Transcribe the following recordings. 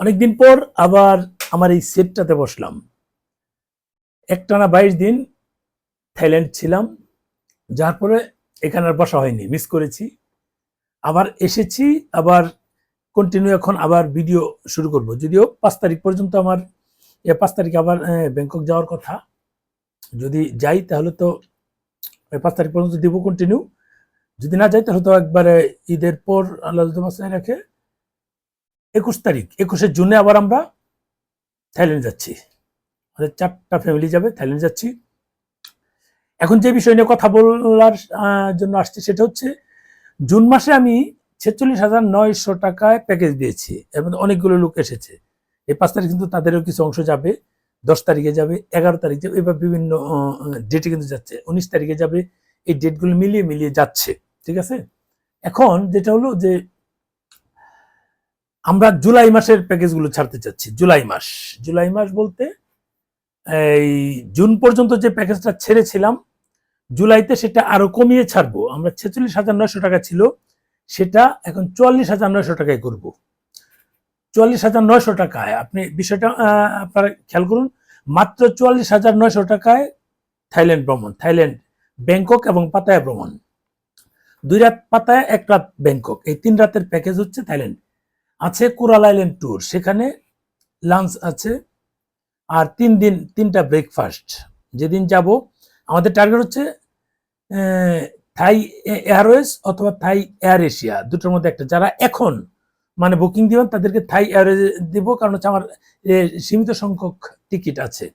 অনেকদিন পর আবার আমার এই সেটটাতে বসলাম। একটানা বাইশ দিন থাইল্যান্ড ছিলাম, যার পরে এখানে আর বসা হয়নি মিস করেছি। আবার এসেছি, আবার কন্টিনিউ এখন আবার ভিডিও শুরু করব। যদিও পাঁচ তারিখ পর্যন্ত আমার, এ পাঁচ তারিখে আবার ব্যাংকক যাওয়ার কথা। যদি যাই তাহলে তো পাঁচ তারিখ পর্যন্ত দিব কন্টিনিউ যদি না যাই তাহলে তো একবারে ঈদের পর আল্লাহ রাখে। একুশ তারিখ, একুশে জুনে আবার আমরা থাইল্যান্ড যাচ্ছি। আমাদের চারটা ফ্যামিলি যাবে, থাইল্যান্ড যাচ্ছি। এখন যে বিষয় নিয়ে কথা বলার জন্য আসছি সেটা হচ্ছে, জুন মাসে আমি ছেচল্লিশ হাজার নয়শো টাকায় প্যাকেজ দিয়েছি। এর মধ্যে অনেকগুলো লোক এসেছে। এই পাঁচ তারিখ কিন্তু তাদেরও কিছু অংশ যাবে। দশ তারিখে যাবে, এগারো তারিখ, এবার বিভিন্ন ডেটে কিন্তু যাচ্ছে। উনিশ তারিখে যাবে, এই ডেটগুলো মিলিয়ে মিলিয়ে যাচ্ছে, ঠিক আছে? এখন যেটা হলো যে আমরা জুলাই মাসের প্যাকেজগুলো ছাড়তে চাচ্ছি, জুলাই মাস। জুলাই মাস বলতে এই জুন পর্যন্ত যে প্যাকেজটা ছেড়েছিলাম, জুলাইতে সেটা আরও কমিয়ে ছাড়বো। আমরা ছেচল্লিশ হাজার নয়শো টাকা ছিল, সেটা এখন চুয়াল্লিশ হাজার নয়শো টাকায় করব। চুয়াল্লিশ হাজার নয়শো টাকায়, আপনি বিষয়টা আপনারা খেয়াল করুন, মাত্র চুয়াল্লিশ হাজার নয়শো টাকায় থাইল্যান্ড ভ্রমণ, থাইল্যান্ড, ব্যাংকক এবং পাতায়া ভ্রমণ। দুই রাত পাতায়া, এক রাত ব্যাংকক। এই তিন রাতের প্যাকেজ হচ্ছে থাইল্যান্ড। আছে কুরাল আইল্যান্ড ট্যুর, সেখানে লাঞ্চ আছে। আর তিন দিন, তিনটা ব্রেকফাস্ট যেদিন যাব, আমাদের টার্গেট হচ্ছে থাই এয়ারওয়েজ অথবা থাই এয়ার এশিয়া দুটোর মধ্যে একটা। যারা এখন মানে বুকিং দিবেন, তাদেরকে থাই এয়ারওয়েজ দিব, কারণ হচ্ছে আমার সীমিত সংখ্যক টিকিট আছে।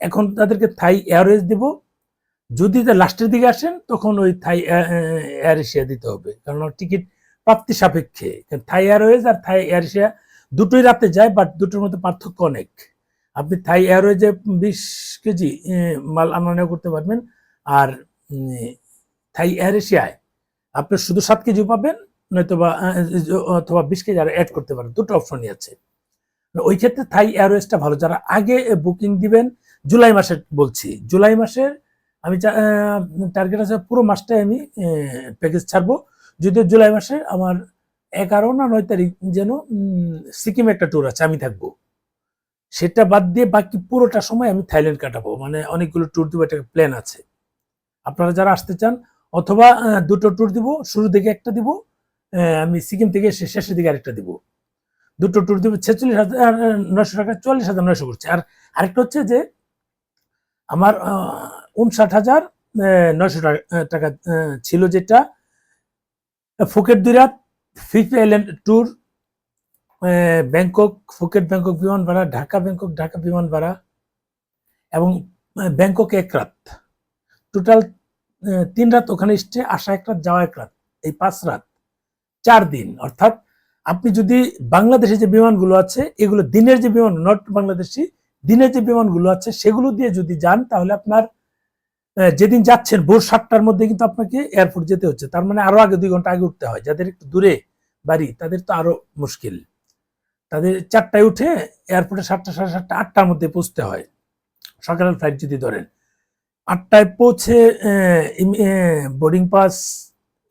এখন তাদেরকে থাই এয়ারওয়েজ দিব। যদি লাস্টের দিকে আসেন, তখন ওই থাই এয়ার এশিয়া দিতে হবে। কারণ টিকিট প্রাপ্তি সাপেক্ষে। থাই এয়ারওয়েজ আর থাই এয়ার এশিয়া দুটোই রাতে যায় বাট দুটোর মধ্যে পার্থক্য অনেক। আপনি থাই এয়ারওয়েজে বিশ কেজি মাল আনা নেওয়া করতে পারবেন, আর থাই এয়ার এশিয়ায় আপনি শুধু সাত কেজি পাবেন নয়তো বা অথবা বিশ কেজি আর অ্যাড করতে পারেন। দুটো অপশনই আছে। ওই ক্ষেত্রে থাই এয়ারওয়েজটা ভালো। যারা আগে বুকিং দিবেন, জুলাই মাসের বলছি। জুলাই মাসের আমি টার্গেট আছে পুরো মাসটাই আমি প্যাকেজ ছাড়বো। যদিও জুলাই মাসে আমার এগারো না নয় তারিখ যেন সিকিম একটা ট্যুর আছে, আমি থাকব। সেটা বাদ দিয়ে বাকি পুরোটা সময় আমি থাইল্যান্ড কাটাবো। মানে অনেকগুলো ট্যুর দিব, একটা প্ল্যান আছে। আপনারা যারা আসতে চান, অথবা দুটো ট্যুর দিব, শুরু দিকে একটা দিব আমি সিকিম থেকে এসে শেষের দিকে আরেকটা দিব। দুটো ট্যুর দিব, ছেচল্লিশ হাজার নয়শো টাকা, চল্লিশ হাজার, নয়শো করছে। আর আরেকটা হচ্ছে যে, আমার উনষাট হাজার নয়শো টাকা ছিল যেটা ফুকেট দুই রাত Phi Phi island tour Bangkok Phuket Bangkok বিমান ভাড়া, ঢাকা ব্যাংকক ঢাকা বিমান ভাড়া এবং ব্যাংকক এক রাত। টোটাল তিন রাত ওখানে স্টে আসা এক রাত, যাওয়া এক রাত, এই পাঁচ রাত, চার দিন। অর্থাৎ আপনি যদি বাংলাদেশে যে বিমানগুলো আছে, এগুলো দিনের যে বিমান নট বাংলাদেশি, দিনের যে বিমানগুলো আছে, সেগুলো দিয়ে যদি যান, তাহলে আপনার যেদিন যাচ্ছেন, ভোর সাতটার মধ্যে কিন্তু আপনাকে এয়ারপোর্ট যেতে হচ্ছে। তার মানে আরও আগে দুই ঘণ্টা আগে উঠতে হয়। যাদের একটু দূরে বাড়ি, তাদের তো আরও মুশকিল। তাদের চারটায় উঠে এয়ারপোর্টে সাতটা, সাড়ে সাতটা, আটটার মধ্যে পৌঁছতে হয়। সকালের ফ্লাইট যদি ধরেন। আটটায় পৌঁছে boarding pass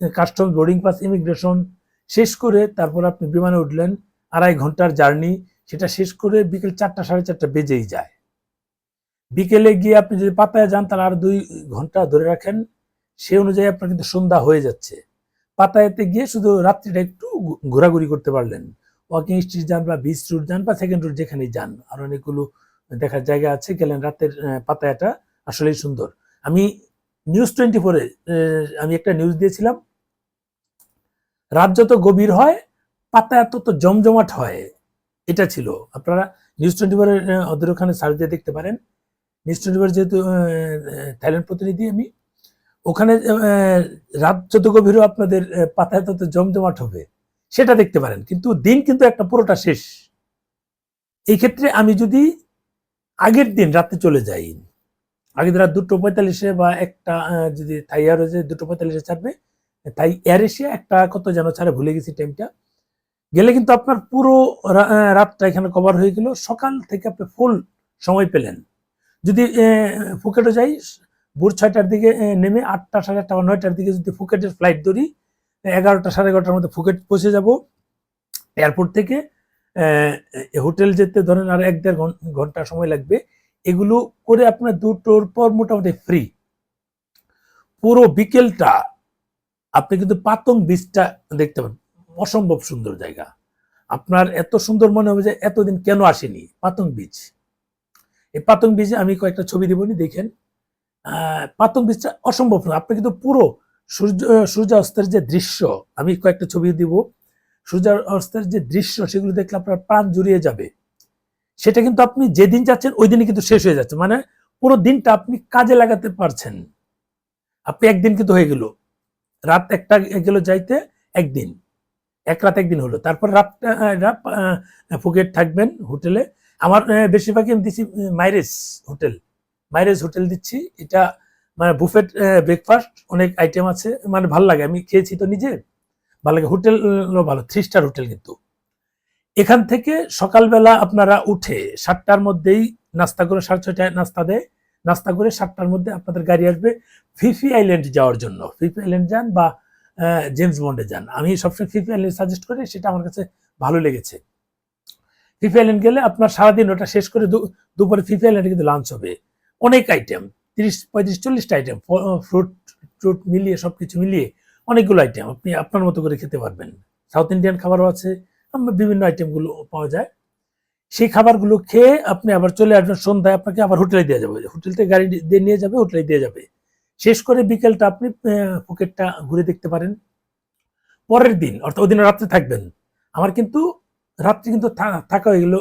custom boarding pass immigration শেষ করে তারপর আপনি বিমানে উঠলেন। আড়াই ঘণ্টার জার্নি সেটা শেষ করে বিকেল চারটা, সাড়ে চারটা বেজেই যায়। বিকেলে গিয়ে আপনি যদি পাতায় যান, তাহলে আর দুই ঘণ্টা ধরে রাখেন। সে অনুযায়ী আপনার কিন্তু সন্ধ্যা হয়ে যাচ্ছে। পাতায়াতে গিয়ে শুধু রাত্রিটা একটু ঘোরাঘুরি করতে পারলেন। ওয়াকিং স্ট্রিট যান বা বিচ রুট যান বা সেকেন্ড রুট যেখানেই যান, আর অনেকগুলো দেখার জায়গা আছে। গেলেন রাতের পাতায়াটা, আসলেই সুন্দর। আমি নিউজ টোয়েন্টি ফোরে আমি একটা নিউজ দিয়েছিলাম। রাত যত গভীর হয়, পাতায়া তত জমজমাট হয়। এটা ছিল। আপনারা নিউজ টোয়েন্টি ফোরের ওদের ওখানে সার্চ দিয়ে দেখতে পারেন। নিউজ টোয়েন্টি ফোর যেহেতু থাইল্যান্ড প্রতিনিধি আমি, ওখানে রাত যত গভীর হবে আপনাদের পাতায় তত জমজমাট হবে, সেটা দেখতে পারেন। কিন্তু দিন কিন্তু একটা পুরোটা শেষ। এই ক্ষেত্রে আমি যদি আগের দিন রাতে চলে যাই, আগের রাত দুটো পঁয়তাল্লিশে বা একটা যদি থাই এয়ার হয়েছে দুটো পঁয়তাল্লিশে ছাড়বে তাই এয়ার এশিয়া একটা কত যেন ছাড়ে, ভুলে গেছি টাইমটা গেলে কিন্তু আপনার পুরো রাতটা এখানে কভার হয়ে গেল। সকাল থেকে আপনি ফুল সময় পেলেন। যদি ফুকেটে যাই, ভোর ছয়টার দিকে নেমে আটটা সাড়ে আটটা বা নয়টার দিকে যদি ফুকেটের ফ্লাইট ধরি, এগারোটা সাড়ে এগারোটার মধ্যে ফুকেট পৌঁছে যাব। এয়ারপোর্ট থেকে হোটেল যেতে ধরেন আর এক দেড় ঘন- ঘণ্টা সময় লাগবে। এগুলো করে আপনার দুটোর পর মোটামুটি ফ্রি পুরো বিকেলটা আপনি কিন্তু পাতং বীজটা দেখতে পাবেন অসম্ভব সুন্দর জায়গা। আপনার এত সুন্দর মনে হবে যে এতদিন কেন আসেনি পাতং বিচ এই পাতং বিচে আমি কয়েকটা ছবি দেবনি দেখেন। পাতং বিচটা অসম্ভব সুন্দর। আপনি কিন্তু পুরো সূর্য সূর্যাস্তের যে দৃশ্য, আমি কয়েকটা ছবি দিব। সূর্যাস্তের যে দৃশ্য, সেগুলো দেখলে আপনার প্রাণ জুড়িয়ে যাবে। সেটা কিন্তু আপনি যেদিন যাচ্ছেন, ওই দিনই কিন্তু শেষ হয়ে যাচ্ছে। মানে পুরো দিনটা আপনি কাজে লাগাতে পারছেন। আপনি একদিন কিন্তু হয়ে গেল। রাত একটা গেল যাইতে একদিন। এক রাত একদিন হলো। তারপর রাত ফুকেট থাকবেন হোটেলে। আমার বেশিরভাগই আমি দিচ্ছি মাইরেস হোটেল। মাইরেস হোটেল দিচ্ছি। এটা মানে বুফেট ব্রেকফাস্ট অনেক আইটেম আছে। মানে ভালো লাগে। আমি খেয়েছি তো নিজে। ভালো লাগে। হোটেলও ভালো। থ্রি স্টার হোটেল কিন্তু। এখান থেকে সকালবেলা আপনারা উঠে সাতটার মধ্যেই নাস্তা করে, সাড়ে ছয়টায় নাস্তা দেয়। নাস্তা করে সাতটার মধ্যে আপনাদের গাড়ি আসবে ফিফি আইল্যান্ড যাওয়ার জন্য। ফিফি আইল্যান্ড যান বা জেমস বন্ডে যান। আমি সবসময় ফিফি আইল্যান্ড সাজেস্ট করি। সেটা আমার কাছে ভালো লেগেছে। ফিফি গেলে আপনার সারাদিন ওটা শেষ করে দুপুরে ফিফি কিন্তু লাঞ্চ হবে। অনেক আইটেম তিরিশ পঁয়ত্রিশ চল্লিশটা আইটেম ফ্রুট ফ্রুট মিলিয়ে সব কিছু মিলিয়ে অনেকগুলো আইটেম আপনি আপনার মতো করে খেতে পারবেন। সাউথ ইন্ডিয়ান খাবারও আছে বিভিন্ন আইটেমগুলো পাওয়া যায়। সেই খাবারগুলো খেয়ে আপনি আবার চলে আসবেন সন্ধ্যায় আপনাকে আবার হোটেলে দেওয়া যাবে। হোটেল থেকে গাড়ি দিয়ে নিয়ে যাবে হোটেলে দিয়ে যাবে। শেষ করে বিকেলটা আপনি আহ, ফুকেটটা ঘুরে দেখতে পারেন। পরের দিন অর্থাৎ ওই দিন রাত্রে থাকবেন। আমার কিন্তু রাত্রি কিন্তু থাকা হয়ে গেল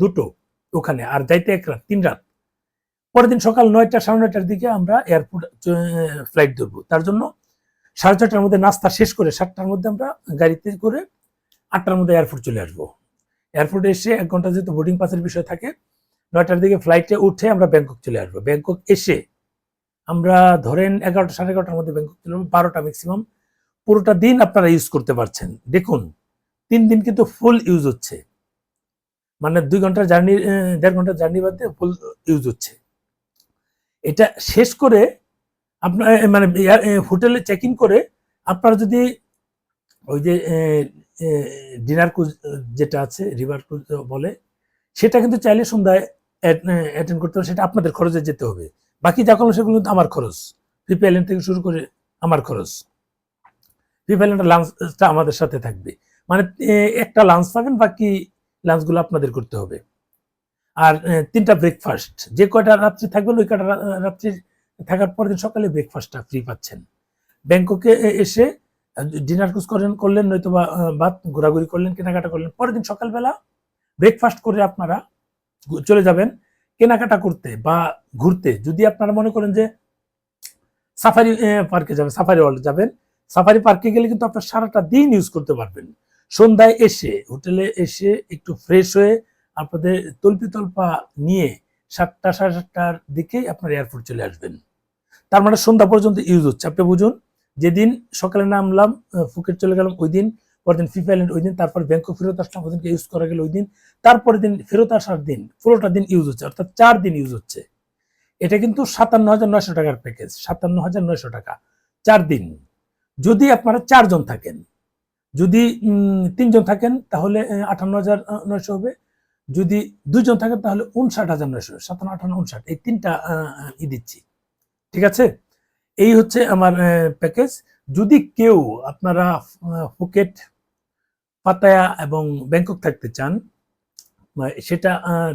দুটো ওখানে, আর যাইতে এক রাত, তিন রাত। পরের দিন সকাল নয়টা, সাড়ে নয়টার দিকে আমরা এয়ারপোর্ট ফ্লাইট ধরবো। তার জন্য সাড়ে ছটার মধ্যে নাস্তা শেষ করে সাতটার মধ্যে আমরা গাড়িতে করে আটটার মধ্যে এয়ারপোর্ট চলে আসব। এয়ারপোর্টে এসে এক ঘণ্টা যেহেতু বোর্ডিং পাসের বিষয় থাকে, নয়টার দিকে ফ্লাইটে উঠে আমরা ব্যাংকক চলে আসব। ব্যাংকক এসে আমরা ধরেন এগারোটা, সাড়ে এগারোটার মধ্যে ব্যাংকক চলে যাব বারোটা ম্যাক্সিমাম পুরোটা দিন আপনারা ইউজ করতে পারছেন। দেখুন তিন দিন কিন্তু ফুল ইউজ হচ্ছে। মানে দুই ঘণ্টার জার্নি দেড় ঘণ্টার জার্নি বাদে ফুল ইউজ হচ্ছে। এটা শেষ করে আপনার মানে হোটেলে চেক ইন করে আপনারা যদি ওই যে ডিনার ক্রুজ যেটা আছে রিভার ক্রুজ বলে, সেটা কিন্তু চাইলে সন্ধ্যায় অ্যাটেন্ড করতে হবে, সেটা আপনাদের খরচে যেতে হবে। বাকি যা করল সেগুলো কিন্তু আমার খরচ। আইল্যান্ড থেকে শুরু করে আমার খরচ। আইল্যান্ডের লাঞ্চটা আমাদের সাথে থাকবে। মানে একটা লাঞ্চ পাবেন, বাকি লাঞ্চগুলো আপনাদের করতে হবে। আর তিনটা ব্রেকফাস্ট যে কয়টা রাত্রি থাকবেন ওই কয়টা রাত্রি থাকার পর দিন সকালে ব্রেকফাস্টটা ফ্রি পাচ্ছেন। ব্যাংককে এসে ডিনার কুজ করেন, করলেন নয়তো বা বাদ ঘোরাঘুরি করলেন, কেনাকাটা করলেন, পরের দিন সকালবেলা ব্রেকফাস্ট করে আপনারা চলে যাবেন কেনাকাটা করতে বা ঘুরতে। যদি আপনারা মনে করেন যে সাফারি পার্কে যাবেন সাফারি ওয়ার্ল্ড যাবেন সাফারি পার্কে গেলে কিন্তু আপনার সারাটা দিন ইউজ করতে পারবেন। সন্ধ্যায় এসে, হোটেলে এসে একটু ফ্রেশ হয়ে আপনাদের তল্পি তল্পা নিয়ে সাতটা, সাড়ে সাতটার দিকে আপনার এয়ারপোর্ট চলে আসবেন। তার মানে সন্ধ্যা পর্যন্ত ইউজ হচ্ছে। আপনি বুঝুন, যেদিন সকালে নামলাম ফুকেট চলে গেলাম ওই দিন, পরের দিন ফিফা আইল্যান্ড ওই দিন, তারপর ব্যাংকক ফেরত আসলাম ওই দিনকে ইউজ করা গেল ওই দিন, তারপরের দিন ফেরত আসার দিন, পুরোটা দিন ইউজ হচ্ছে, অর্থাৎ চার দিন ইউজ হচ্ছে। এটা কিন্তু সাতান্ন হাজার নয়শো টাকার প্যাকেজ সাতান্ন হাজার নয়শো টাকা, চার দিন। যদি আপনারা চারজন থাকেন যদি তিনজন থাকেন, তাহলে আটান্ন হাজার নয়শো হবে। যদি দুজন থাকেন, তাহলে উনষাট হাজার নয়শো সাতান্ন আটান্ন উনষাট এই তিনটা ই দিচ্ছি। ঠিক আছে? এই হচ্ছে আমার প্যাকেজ যদি কেউ আপনারা ফুকেট পাতায়া এবং ব্যাংকক থাকতে চান সেটা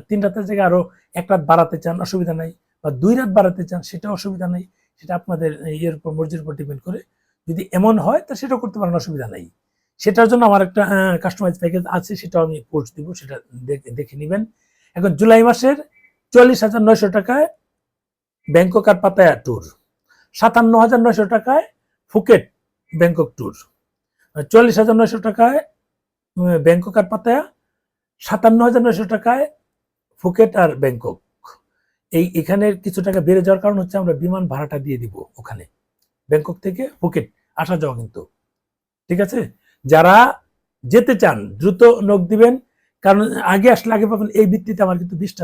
তিন রাতের জায়গায় আরও এক রাত বাড়াতে চান, অসুবিধা নাই, বা দুই রাত বাড়াতে চান সেটা অসুবিধা নাই, সেটা আপনাদের ইয়ের উপর, মর্জির উপর ডিপেন্ড করে। যদি এমন হয়, তা সেটাও করতে পারেন, অসুবিধা নাই। সেটার জন্য আমার একটা কাস্টমাইজ প্যাকেজ আছে, সেটাও আমি পোস্ট দিব, সেটা দেখে- নেবেন। এখন জুলাই মাসের চল্লিশ হাজার নয়শো টাকায় ব্যাংকক আর পাতায়া ট্যুর সাতান্ন হাজার নয়শো টাকায় ফুকেট ব্যাংকক ট্যুর চল্লিশ হাজার নয়শো টাকায় ব্যাংকক আর পাতায়া, সাতান্ন হাজার নয়শো টাকায় ফুকেট আর ব্যাংকক। এই এখানের কিছু টাকা বেড়ে যাওয়ার কারণ হচ্ছে আমরা বিমান ভাড়াটা দিয়ে দিব ওখানে। ব্যাংকক থেকে ফুকেট আসা যাওয়া কিন্তু। ঠিক আছে? যারা যেতে চান, দ্রুত নখ দিবেন। কারণ আগে আসলে, আগে পাবেন এই ভিত্তিতে আমার কিন্তু বিশটা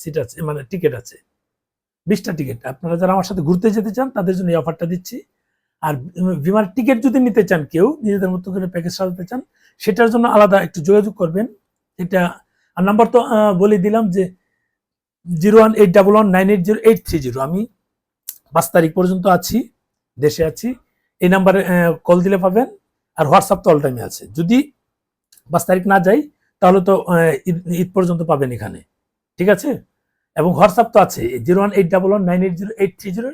সিট আছে মানে টিকিট আছে। বিশটা টিকিট আপনারা যারা আমার সাথে ঘুরতে যেতে চান, তাদের জন্য এই অফারটা দিচ্ছি। আর বিমান টিকিট যদি নিতে চান কেউ, নিজেদের মতো করে প্যাকেজ সাজাতে চান, সেটার জন্য আলাদা একটু যোগাযোগ করবেন। এটা, আর নাম্বার তো বলে দিলাম যে zero one eight double one nine eight zero eight three zero আমি পাঁচ তারিখ পর্যন্ত আছি, দেশে আছি। এই নাম্বারে কল দিলে পাবেন। আর হোয়াটসঅ্যাপ তো অল টাইমে আছে। যদি পাঁচ তারিখ না যাই, তাহলে তো ঈদ পর্যন্ত পাবেন এখানে। ঠিক আছে? এবং হোয়াটসঅ্যাপ তো আছে। Zero one eight double one nine eight zero eight three zero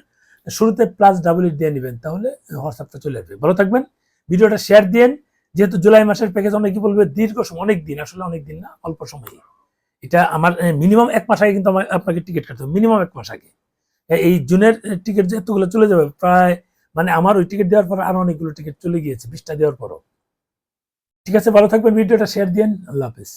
শুরুতে প্লাস ডাবল এইট দিয়ে নেবেন, তাহলে হোয়াটসঅ্যাপটা চলে আসবে। ভালো থাকবেন। ভিডিওটা শেয়ার দিন যেহেতু জুলাই মাসের প্যাকেজ অনেকে বলবে, দীর্ঘ সময়, অনেক দিন, আসলে অনেক দিন না, অল্প সময় এটা আমার মিনিমাম এক মাস আগে কিন্তু আমার, আপনাকে টিকিট কাটতে হবে। মিনিমাম এক মাস আগে। এই জুনের টিকিট যেহেতুগুলো চলে যাবে, প্রায় মানে আমার ওই টিকিট দেওয়ার পর আরও অনেকগুলো টিকিট চলে গিয়েছে, বিশটা দেওয়ার পরও। ঠিক আছে, ভালো থাকবেন, ভিডিওটা শেয়ার দিন আল্লাহ হাফেজ।